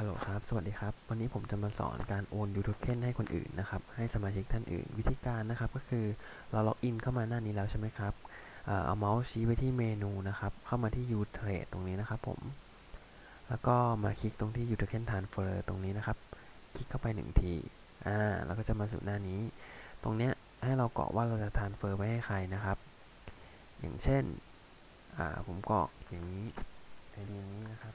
ฮัลโหลครับ สวัสดีครับ วันนี้ผมจะมาสอนการโอนยูโทเคนให้คนอื่นนะครับ ให้สมาชิกท่านอื่น วิธีการนะครับก็คือเราล็อกอินเข้ามาหน้านี้แล้วใช่ไหมครับ เอาเมาส์ชี้ไปที่เมนูนะครับ เข้ามาที่ U Trade ตรงนี้นะครับผม แล้วก็มาคลิกตรงที่ U Token Transfer ตรงนี้นะครับ คลิกเข้าไปหนึ่งที อ่า แล้วก็จะมาสู่หน้านี้ ตรงเนี้ยให้เรากรอกว่าเราจะ transfer ไปให้ใครนะครับ อย่างเช่น อ่า ผมกรอกอย่างนี้ไอดีนี้นะครับ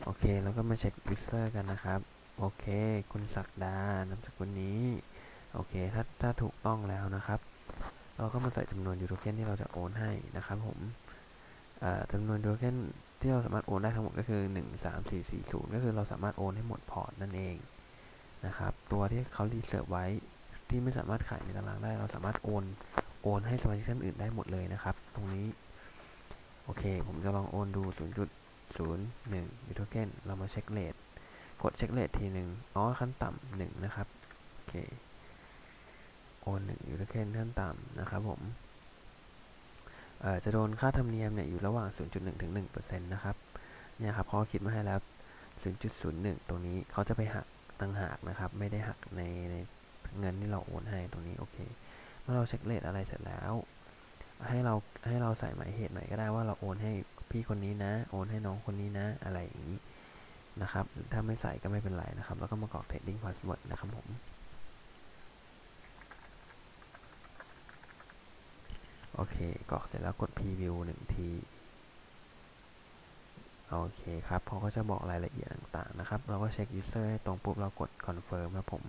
โอ เค แล้วก็มาเช็ค user กันนะครับ โอเค คุณศักดานามสกุลนี้ โอเค ถ้าถ้าถูกต้องแล้วนะครับ เราก็มาใส่จำนวนยูโทเคนที่เราจะโอนให้นะครับผมจำนวนยูโทเคนที่เราสามารถโอนได้ทั้งหมดก็คือ 1 3 4 4 0 ก็คือเราสามารถโอนให้หมดพอร์ตนั่นเองนะครับ ตัวที่เขารีเสิร์ฟไว้ที่ไม่สามารถขายในตารางได้ เราสามารถโอนโอนให้สมาชิกท่านอื่นได้หมดเลยนะครับ ตรงนี้ โอเค ผมจะลองโอนดู 0. เค็นเรามาเช็คเลทกดเช็คเลททีหนึ่งอ๋อขั้นต่ำหนึ่งนะครับโอเคโอนหนึ่งยูโทเค็นขั้นต่ำนะครับผมจะโดนค่าธรรมเนียมเนี่ยอยู่ระหว่าง 0.1 ถึง 1%นะครับเนี่ยครับเขาคิดมาให้แล้ว 0.01 ตรงนี้เขาจะไปหักต่างหากนะครับ ไม่ได้หักในในเงินที่เราโอนให้ตรงนี้โอเค เมื่อเราเช็คเลทอะไรเสร็จแล้ว ให้เราให้เราใส่หมายเหตุหน่อยก็ได้ว่าเราโอนให้ พี่คนนี้นะ โอนให้น้องคนนี้นะ อะไรอย่างนี้นะครับ ถ้าไม่ใส่ก็ไม่เป็นไรนะครับ แล้วก็มากรอก trading password นะครับผม โอเคกรอกเสร็จแล้วกด preview หนึ่งที โอเคครับเขาก็จะบอกรายละเอียดต่างๆนะครับ เราก็เช็ค user ให้ตรงปุ๊บเรากด confirm ครับผม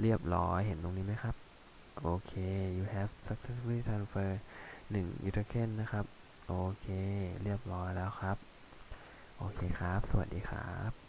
เรียบร้อยเห็นตรงนี้ไหมครับ โอเค you have successfully transfer 1 u token นะครับ โอเค เรียบร้อยแล้วครับ โอเคครับ สวัสดีครับ